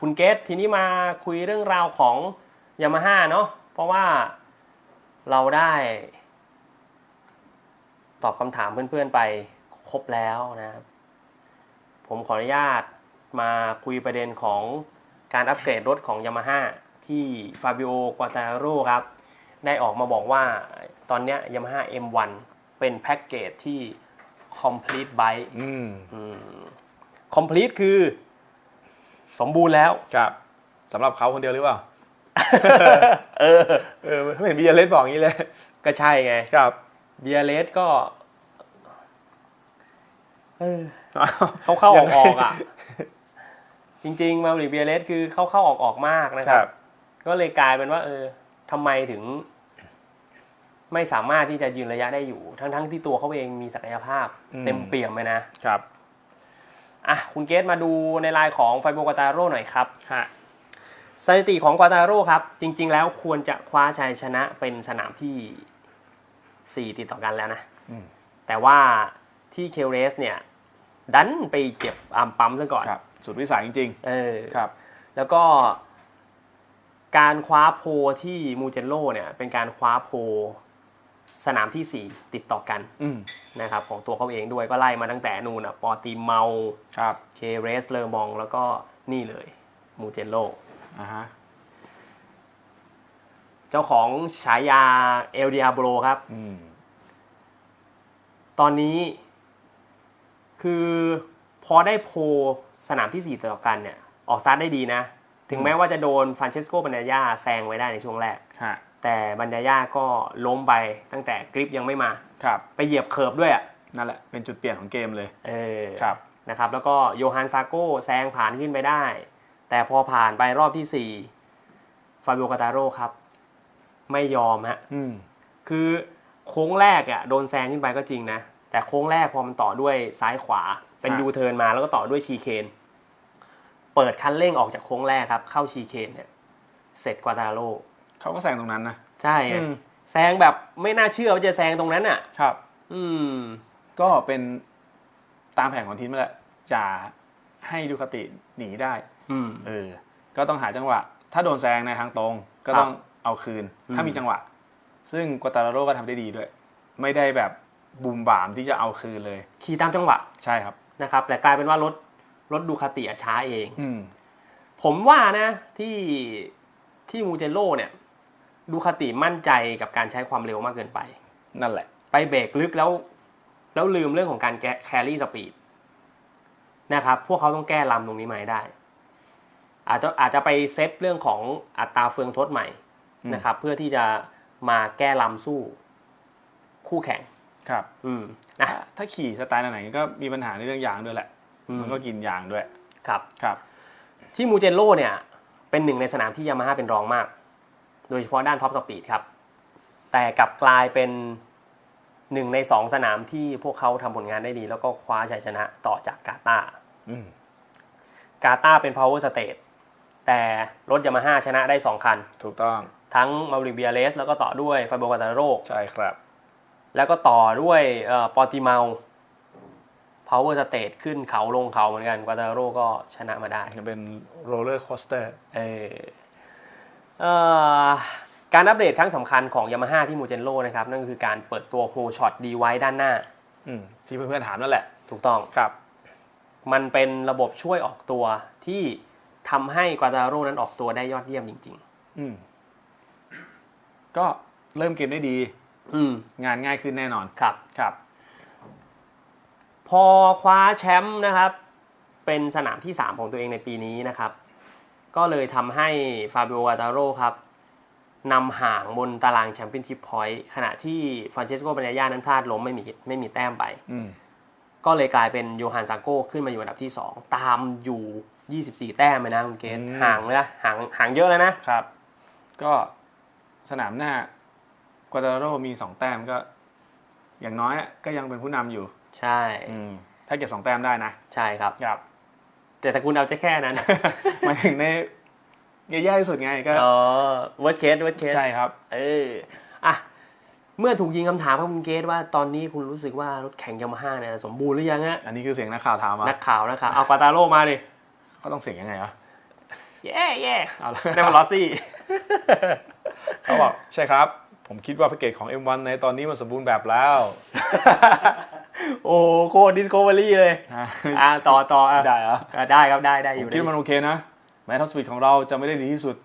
คุณเกตทีนี้มาคุยเรื่องราวของยามาฮ่าเนาะเพราะว่าเราได้ ตอบคำถามเพื่อนๆไปครบแล้วนะครับ ผมขออนุญาตมาคุยประเด็นของการอัปเกรดรถของ Yamaha ที่ฟาบิโอกวาตาโรครับ ได้ออกมาบอกว่าตอนเนี้ย Yamaha M1 เป็นแพ็กเกจที่ complete bike อืม complete คือ สมบูรณ์แล้ว ครับสำหรับเขาคนเดียวหรือเปล่า เออ เออไม่เห็นบียร์เลสบอกอย่างนี้เลย ก็ใช่ไงครับเบียเลสก็เออเขาเข้าออกออกๆอะ จริง ๆ มาริเบียเลสคือเข้าเข้าออกออกๆมากนะคครัรับบก็เลยกลายเป็นว่า เออทำไมถึง ไม่สามารถที่จะยืนระยะได้อยู่ ทั้งๆที่ตัวเขาเองมีศักยภาพ เต็มเปี่ยมเลยนะครับ อะคุณเกตมาดูในลายของไฟโบกาตาโร่หน่อยครับฮะสถิติของกวาตาโร่ครับ จริง ๆ แล้วควรจะคว้าชัยชนะเป็นสนามที่ 4 ติดต่อกันแล้วนะอืมแต่ว่าที่เคลเรสเนี่ย ดันไปเจ็บอัมปั๊มซะก่อนครับสุดวิสัยจริงเออๆครับ แล้วก็การคว้าโพลที่มูเจนโลเนี่ย เป็นการคว้าโพล สนามที่ 4 ติดต่อกันอืมนะครับของตัวเขาเองด้วยก็ไล่มาตั้งแต่นูนอะปอตีเมาครับเคเรสเลอมองแล้วก็นี่เลยมูเจนโลอ่าฮะเจ้าของฉายาเอลเดียโบรครับอืมตอนนี้ คือพอได้โพลสนามที่ 4 ต่อกันเนี่ย ออกสตาร์ทได้ดีนะ ถึงแม้ว่าจะโดนฟรานเชสโกบันยาแซงไว้ได้ในช่วงแรกฮะ แต่บันยาก็ล้มไปตั้งแต่กริปยังไม่มาครับไปเหยียบเคิร์บด้วยอะนั่นแหละเป็นจุดเปลี่ยนของเกมเลยเออครับนะครับแล้วก็โยฮันซาโก้แซงผ่านขึ้นไปได้ แต่พอผ่านไปรอบที่ 4 ฟาบิโอกาตาโร่ครับ ไม่ยอมฮะอืมคือโค้งแรกอะโดนแซงขึ้นไปก็จริงนะ แต่โค้งแรกพอมันต่อด้วยซ้ายขวา เป็นครับยูเทิร์นมาแล้วก็ต่อด้วยชีเคนเปิดคันเร่งออกจากโค้งแรกครับ เข้าชีเคนเนี่ยเสร็จกวาตาโร่ เขาก็แซงตรงนั้นนะ ใช่ไงอืม แซงแบบไม่น่าเชื่อว่าจะแซงตรงนั้นอะ ครับ อืม ก็เป็นตามแผนของทีมนั่นแหละจะให้ดูคาติหนีได้ อืม เออ ก็ต้องหาจังหวะ ถ้าโดนแซงในทางตรง ก็ครับต้องเอาคืน ถ้าอืมมีจังหวะ ซึ่งกัวตาราโร่ก็ทำได้ดีด้วย ไม่ได้แบบบูมบามที่จะเอาคืนเลย ขี่ตามจังหวะใช่ครับ นะครับ แต่กลายเป็นว่ารถรถดูคาติอะช้าเอง อืม ผมว่านะที่ที่มูเจโร่เนี่ย ดูคาติมั่นใจกับการใช้ความเร็วมากเกินไป นั่นแหละ ไปเบรกลึกแล้ว แล้วลืมเรื่องของการแกแครี่สปีดนะครับ พวกเขาต้องแก้ลำตรงนี้มาให้ได้ อาจจะอาจจะไปเซตเรื่องของอัตราเฟืองทดใหม่อืมนะครับ เพื่อที่จะมาแก้ลำสู้ คู่แข่งครับ อืมนะถ้าถ้าขี่สไตล์ไหนก็มีปัญหาในเรื่องยางด้วยแหละอืมมันก็กินยางด้วยครับครับ ที่มูเจโร่เนี่ย เป็นหนึ่งในสนามที่ยามาฮ่าเป็นรองมาก โดยเฉพาะด้านท็อปสปีดครับ แต่กลับกลายเป็นหนึ่งในสองสนามที่พวกเขาทำผลงานได้ดี แล้วก็คว้าชัยชนะต่อจากกาตาร์อืมกาตาร์เป็น power state แต่รถยามาฮ่าชนะได้ 2 คัน ถูกต้อง ทั้งมาริเบียเลส แล้วก็ต่อด้วยฟาโบกาตาโรใช่ครับ แล้วก็ต่อด้วยปอติเมา power state ขึ้นเขาลงเขาเหมือนกันกาตาโรก็ชนะมาได้จะเป็นโรลเลอร์โคสเตอร์เออเอ่อ การอัปเดตครั้งสำคัญของ Yamaha ที่มูเจนโ o นะครับ นั่นก็คือการเปิดตัวโฮช็อตดีไว้ด้านหน้าที่เพื่อนๆถามนั่นแหละ ถูกต้องครับ มันเป็นระบบช่วยออกตัวที่ทำให้กวาตาโร่นั้นออกตัวได้ยอดเยี่ยมจริงอืมก็เริ่มเกมได้ดีๆอืมงานง่ายขึ้นแน่นอนครับ ครับ พอคว้าแชมป์นะครับ เป็นสนามที่ 3 ของตัวเองในปีนี้นะครับ ก็เลยทำให้ฟาบิโอกาตาโร่ครับนำห่างบนตารางแชมเปี้ยนชิพพอยต์ขณะที่ฟรานเชสโกบันยานั้นพลาดล้มไม่มีไม่มีแต้มไปอืมก็เลยกลายเป็นโยฮันซาโก้ขึ้นมาอยู่อันดับที่ 2 ตามอยู่ 24 แต้มเลยนะคุณเกณฑ์อืมห่างเลยนะห่างห่างเยอะแล้วนะครับ ก็สนามหน้ากวาตาโร่มีสองแต้มก็ อย่างน้อยก็ยังเป็นผู้นำอยู่ ใช่อืมถ้าเก็บสองแต้มได้นะ ใช่ครับครับ แต่ตระกูลเอาจะแค่นั้นหมายถึงในแย่ๆที่สุดไงก็อ๋อ worst case worst case ใช่ครับ เอออะเมื่อถูกยิงคำถามครับคุณเกตว่าตอนนี้คุณรู้สึกว่ารถแข่งยามาฮ่าเนี่ยสมบูรณ์หรือยังฮะอันนี้คือเสียงนักข่าวถามมานักข่าวนักข่าวเอากวาตาโร่มาดิก็ต้องเสียงยังไงวะแย่แย่เอาละนั่นมันลอสซี่เขาบอกใช่ครับ ผมคิดว่าแพ็กเกจของ M1 ในตอนนี้มันสมบูรณ์แบบแล้ว โอ้โคตรดิสโ o เวอรี่เลย อ่าต่อต่ออะได้เหรออะได้ครับได้ได้ผอยู่มคิดได้ว่ามันโอเคนะ แม้ท็อปสปีดของเราจะไม่ได้ดีที่สุด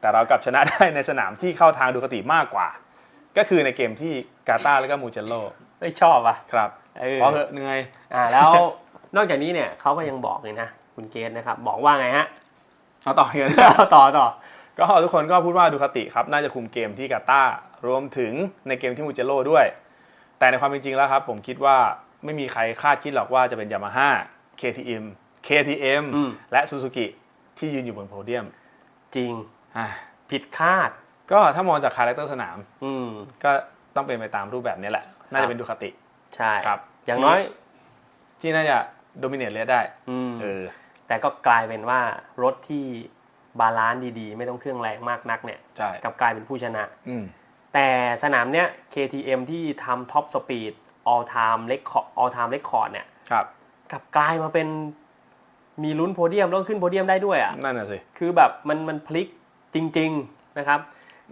แต่เรากลับชนะได้ในสนามที่เข้าทางดูคติมากกว่า ก็คือในเกมที่กาตาร์แล้วก็มูเจโลไม่ชอบอะ ครับเออเพราะเหอะเหนื่อย อ่าแล้ว นอกจากนี้เนี่ยเขาก็ยังบอกเลยนะคุณเกตนะครับ บอกว่าไงฮะ เอาต่อเงินต่อต่อ ก็ทุกคนก็พูดว่าดูคติครับ น่าจะคุมเกมที่กาตาร์ รวมถึงในเกมที่มูเจโลด้วย แต่ในความเป็นจริงแล้วครับ ผมคิดว่าไม่มีใครคาดคิดหรอกว่าจะเป็นยามาฮ่า KTM KTM อืมและซูซูกิที่ยืนอยู่บนโพเดียม จริงอะผิดคาด ก็ถ้ามองจากคาแรคเตอร์สนามอืมก็ต้องเป็นไปตามรูปแบบนี้แหละ น่าครัจะบเป็นดูคติ ใช่ครับ อย่างน้อย ที่น่าจะโดมิเนตเลสได้อืมเออแต่ก็กลายเป็นว่ารถที่บาลานซ์ดีๆ ไม่ต้องเครื่องแรงมากนักเนี่ยใช่กลับกลายเป็นผู้ชนะอืม แต่สนามเนี้ย KTM ที่ทำท็อปสปีด all time record all time record เนี่ยครับกลับกลายมาเป็นมีลุ้นโพเดียมแล้วขึ้นโพเดียมได้ด้วยอะนั่นน่ะสิคือแบบมันมันพลิกจริง ๆนะครับ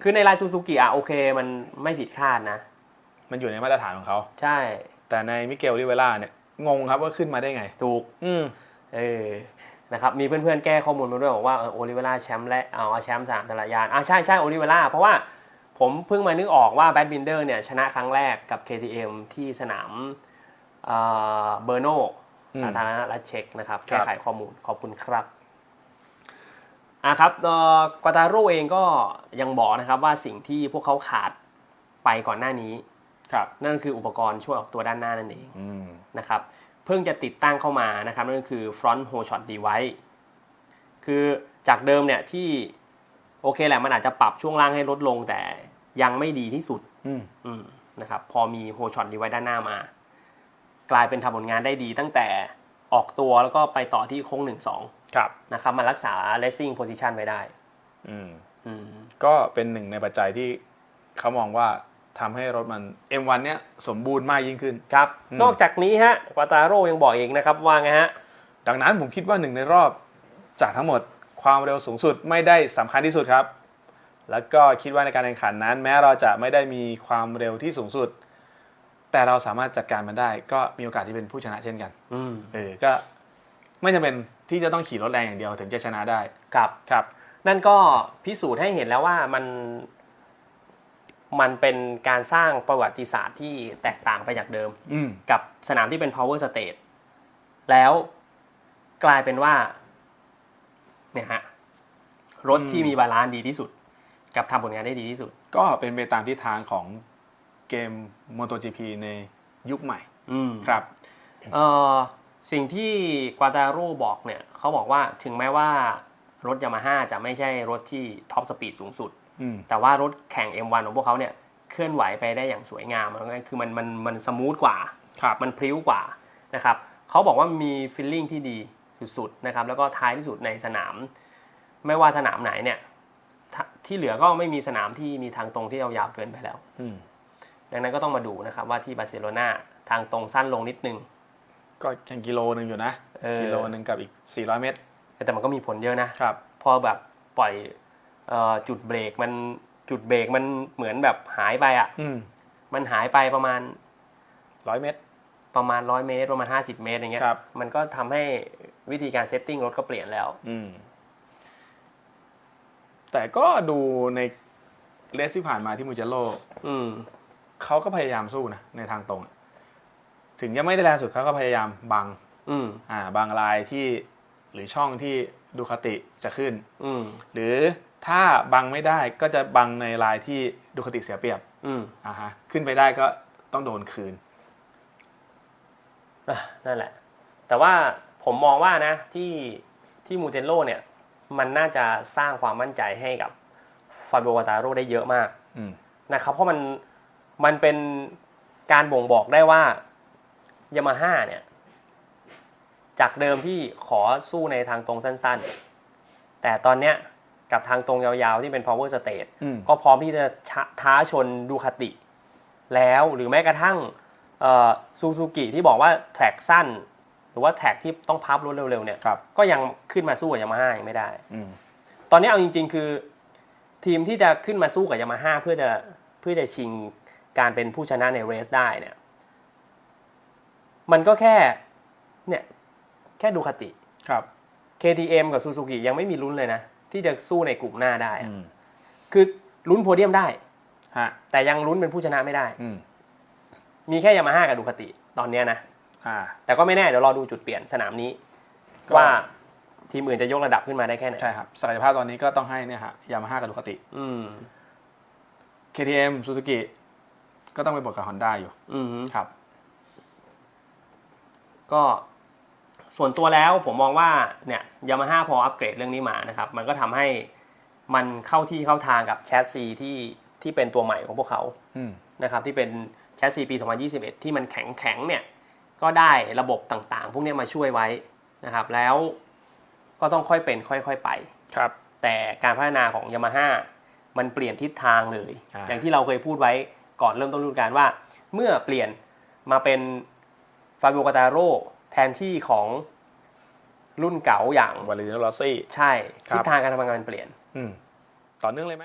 คือในลายซูซูกิอะโอเคมันไม่ผิดคาดนะ มันอยู่ในมาตรฐานของเขาใช่ แต่ในมิเกลลิเวล่าเนี่ยงงครับว่าขึ้นมาได้ไง ถูก อืมเออนะครับมีเพื่อนๆแก้ข้อมูลมาด้วยบอกว่าเออโอลิเวล่าแชมป์และเอาเอาแชมป์สนามธรรยานอะใช่ใช่โอลิเวล่าเพราะว่า ผมเพิ่งมานึกออกว่าแบดบินเดอร์เนี่ยชนะครั้งแรกกับ KTM ที่สนามเบอร์โนอืมสาธารณรัฐเช็กนะครับครัแก้บไขข้อมูลขอบคุณครับอะครับเอ่อกวาตาโร่เองก็ยังบอกนะครับว่าสิ่งที่พวกเขาขาดไปก่อนหน้านี้ครับนั่นก็คืออุปกรณ์ช่วยออกตัวด้านหน้านั่นเองอืมนะครับเพิ่งจะติดตั้งเข้ามานะครับนั่นก็คือ front hole shot device คือจากเดิมเนี่ยที่ โอเคแหละมันอาจจะปรับช่วงล่างให้ลดลงแต่ยังไม่ดีที่สุดอืมอืมนะครับพอมี hole shot device ด้านหน้ามา กลายเป็นทำผลงานได้ดีตั้งแต่ออกตัวแล้วก็ไปต่อที่โค้ง1ครับ2นะครับมารักษา racing position ไว้ได้อืมอืมก็เป็นหนึ่งในปัจจัยที่เขามองว่าทำให้รถมัน M1 เนี่ยสมบูรณ์มากยิ่งขึ้นครับอืมนอกจากนี้ฮะกวาตาโร่ยังบอกเองนะครับว่าไงฮะดังนั้นผมคิดว่าหนึ่งในรอบจากทั้งหมด ความเร็วสูงสุดไม่ได้สำคัญที่สุดครับ แล้วก็คิดว่าในการแข่งขันนั้น แม้เราจะไม่ได้มีความเร็วที่สูงสุด แต่เราสามารถจัดการมันได้ ก็มีโอกาสที่เป็นผู้ชนะเช่นกันอืมเออก็ไม่จำเป็นที่จะต้องขี่รถแรงอย่างเดียวถึงจะชนะได้ครับครับ นั่นก็พิสูจน์ให้เห็นแล้วว่ามันมันเป็นการสร้างประวัติศาสตร์ที่แตกต่างไปจากเดิมอืมกับสนามที่เป็น power stage แล้วกลายเป็นว่า เนี่ยฮะรถที่มีบาลานซ์ดีที่สุด กับทำผลงานได้ดีที่สุด ก็เป็นไปตามทิศทางของเกม MotoGP ในยุคใหม่อืมครับเอ่อสิ่งที่กวาตาโร่บอกเนี่ยเขาบอกว่าถึงแม้ว่ารถยามาฮ่าจะไม่ใช่รถที่ท็อปสปีดสูงสุดอืมแต่ว่ารถแข่ง M1 ของพวกเขาเนี่ยเคลื่อนไหวไปได้อย่างสวยงามมันคือมันมันมันสมูทกว่าครับมันพริ้วกว่านะครับเขาบอกว่ามีฟีลลิ่งที่ดี สุดๆนะครับแล้วก็ท้ายที่สุดในสนาม ไม่ว่าสนามไหนเนี่ยทที่เหลือก็ไม่มีสนามที่มีทางตรงที่ยาวๆเกินไปแล้วอืมดังนั้นก็ต้องมาดูนะครับ ว่าที่บาร์เซโลนาทางตรงสั้นลงนิดนึง ก็ยังกิโลหนึ่งอยู่นะเออกิโลหนึ่งกับอีก 400 เมตร แต่มันก็มีผลเยอะนะครับ พอแบบปล่อยเอ่อจุดเบรกมันจุดเบรกมันเหมือนแบบหายไปอะ่ะอืมมันหายไปประมาณร้อยเมตร ประมาณ100เมตร ประมาณ50เมตรอย่างเงี้ยครับมันก็ทำให้ วิธีการเซตติ้งรถก็เปลี่ยนแล้ว อืม แต่ก็ดูในเลสที่ผ่านมาที่มูเจโลอืมเขาก็พยายามสู้นะในทางตรง ถึงยังไม่ได้แรงสุดเขาก็พยายามบัง อืม อ่า บางลายที่หรือช่องที่ดูคติจะขึ้น อืม หรือถ้าบังไม่ได้ก็จะบังในลายที่ดูคติเสียเปรียบอืมอ่าฮะขึ้นไปได้ก็ต้องโดนคืน อะนั่นแหละ แต่ว่า ผมมองว่านะที่ที่มูเทนโลเนี่ยมันน่าจะสร้างความมั่นใจให้กับฟาบิโอวาตาโรได้เยอะมากอืมนะครับ เพราะมันมันเป็นการบ่งบอกได้ว่ายามาฮ่าเนี่ย จากเดิมที่ขอสู้ในทางตรงสั้น ๆ แต่ตอนเนี้ยกับทางตรงยาวๆ ที่เป็น power stage อืมก็พร้อมที่จะชะท้าชนดูคติ แล้วหรือแม้กระทั่งซูซูกิที่บอกว่าแทร็กสั้นห รือว่าแทร็กที่ต้องพับรถเร็วๆเนี่ยครับ ก็ยังขึ้นมาสู้กับยามาฮ่ายังไม่ได้ อืมอนนี้เอาจริง ๆ คือ ทีมที่จะขึ้นมาสู้กับยามาฮ่าเพื่อจะเพื่อจะชิงการเป็นผู้ชนะในเรสได้เนี่ย มันก็แค่เนี่ยแค่ดูคาติ ครับ KTM กับซูซูกิยังไม่มีลุ้นเลยนะ ที่จะสู้ในกลุ่มหน้าได้อะอืม คือลุ้นโพเดียมได้ ฮะ แต่ยังลุ้นเป็นผู้ชนะไม่ได้ อืม มีแค่ยามาฮ่ากับดูคาติ ตอนเนี้ยนะ อ่า แต่ก็ไม่แน่เดี๋ยวรอดูจุดเปลี่ยนสนามนี้ ก็ ว่าทีมอื่นจะยกระดับขึ้นมาได้แค่ไหนใช่ครับศักยภาพตอนนี้ก็ต้องให้เนี่ยฮะยามาฮ่ากับดูคาติ อืม KTM ซูซูกิก็ต้องไปบทกับ Honda อยู่อืม ครับ ก็ส่วนตัวแล้วผมมองว่าเนี่ยยามาฮ่าพออัปเกรดเรื่องนี้มานะครับ มันก็ทำให้มันเข้าที่เข้าทางกับแชสซีที่ที่เป็นตัวใหม่ของพวกเขาอืม นะครับ ที่เป็นแชสซีปี 2021 ที่มันแข็งแข็งๆเนี่ย ก็ได้ระบบต่างๆ พวกเนี้ยมาช่วยไว้นะครับ แล้วก็ต้องค่อยเป็นค่อยๆไปครับ แต่การพัฒนาของยามาฮ่ามันเปลี่ยนทิศทางเลยอ่าอย่างที่เราเคยพูดไว้ก่อนเริ่มต้นฤดูกาลว่า เมื่อเปลี่ยนมาเป็นฟาบิโอกาตาโรแทนที่ของรุ่นเก่าอย่างวาเลนติโนลอสซี่ใช่ครับทิศทางการทำงานมันเปลี่ยนอืมต่อเนื่องเลยไหม